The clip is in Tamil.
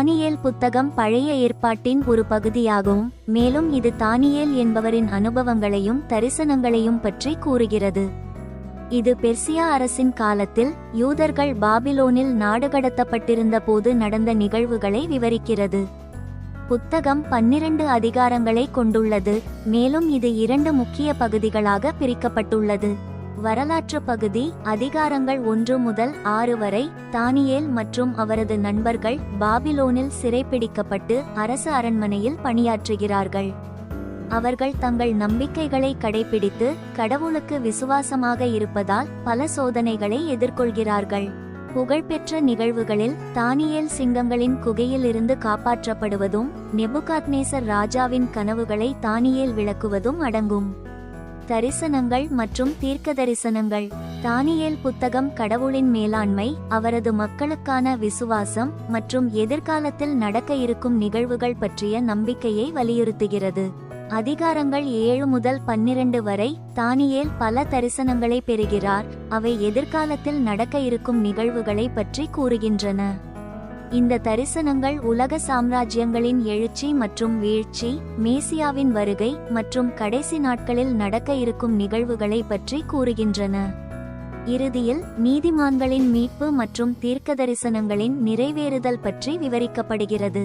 தானியேல் புத்தகம் பழைய ஏற்பாட்டின் ஒரு பகுதியாகும். மேலும் இது தானியேல் என்பவரின் அனுபவங்களையும் தரிசனங்களையும் பற்றி கூறுகிறது. இது பெர்சியா அரசின் காலத்தில் யூதர்கள் பாபிலோனில் நாடுகடத்தப்பட்டிருந்த போது நடந்த நிகழ்வுகளை விவரிக்கிறது. புத்தகம் பன்னிரண்டு அதிகாரங்களை கொண்டுள்ளது. மேலும் இது இரண்டு முக்கிய பகுதிகளாக பிரிக்கப்பட்டுள்ளது. வரலாற்று பகுதி அதிகாரங்கள் ஒன்று முதல் ஆறு வரை தானியேல் மற்றும் அவரது நண்பர்கள் பாபிலோனில் சிறைப்பிடிக்கப்பட்டு அரசு அரண்மனையில் பணியாற்றுகிறார்கள். அவர்கள் தங்கள் நம்பிக்கைகளை கடைபிடித்து கடவுளுக்கு விசுவாசமாக இருப்பதால் பல சோதனைகளை எதிர்கொள்கிறார்கள். புகழ்பெற்ற நிகழ்வுகளில் தானியேல் சிங்கங்களின் குகையிலிருந்து காப்பாற்றப்படுவதும் நெபுகாத்னேசர் ராஜாவின் கனவுகளை தானியேல் விளக்குவதும் அடங்கும். தரிசனங்கள் மற்றும் தீர்க்க தரிசனங்கள் தானியேல் புத்தகம் கடவுளின் மேலாண்மை அவரது மக்களுக்கான விசுவாசம் மற்றும் எதிர்காலத்தில் நடக்க இருக்கும் நிகழ்வுகள் பற்றிய நம்பிக்கையை வலியுறுத்துகிறது. அதிகாரங்கள் ஏழு முதல் பன்னிரண்டு வரை தானியேல் பல தரிசனங்களை பெறுகிறார். அவை எதிர்காலத்தில் நடக்க இருக்கும் நிகழ்வுகளை பற்றி கூறுகின்றன. இந்த தரிசனங்கள் உலக சாம்ராஜ்யங்களின் எழுச்சி மற்றும் வீழ்ச்சி மேசியாவின் வருகை மற்றும் கடைசி நாட்களில் நடக்க இருக்கும் நிகழ்வுகளை பற்றி கூறுகின்றன. இறுதியில் நீதிமான்களின் மீட்பு மற்றும் தீர்க்க தரிசனங்களின் நிறைவேறுதல் பற்றி விவரிக்கப்படுகிறது.